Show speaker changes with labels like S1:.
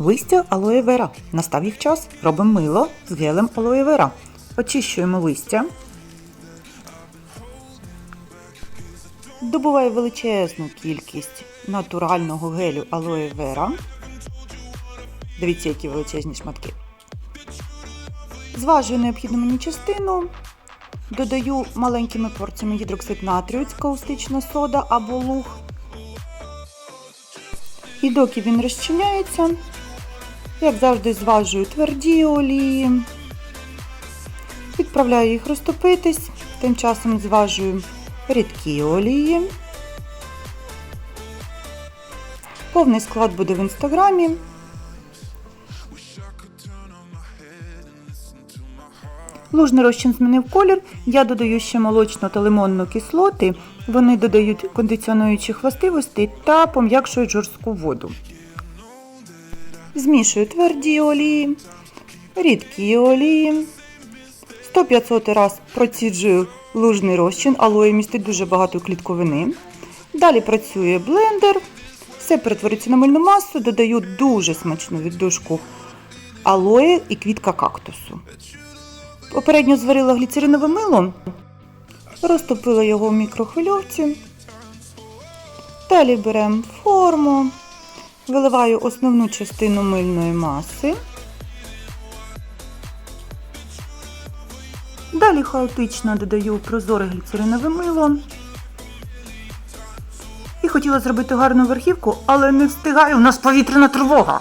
S1: Листя алоє вера. Настав їх час. Робимо мило з гелем алоє вера. Очищуємо листя. Добуваю величезну кількість натурального гелю алоє вера. Дивіться, які величезні шматки. Зважую необхідну мені частину. Додаю маленькими порціями гідроксид натрію, каустична сода або луг. І доки він розчиняється, як завжди, зважую тверді олії, відправляю їх розтопитись, тим часом зважую рідкі олії. Повний склад буде в інстаграмі. Лужний розчин змінив колір. Я додаю ще молочну та лимонну кислоти. Вони додають кондиціонуючих властивостей та пом'якшують жорстку воду. Змішую тверді олії, рідкі олії. 100-500 раз проціджую лужний розчин, алоє містить дуже багато клітковини. Далі працює блендер. Все перетворюється на мильну масу, додаю дуже смачну віддушку алоє і квітка кактусу. Попередньо зварила гліцеринове мило, розтопила його в мікрохвильовці. Далі беремо форму, виливаю основну частину мильної маси. Далі хаотично додаю прозоре гліцеринове мило. І хотіла зробити гарну верхівку, але не встигаю, у нас повітряна тривога.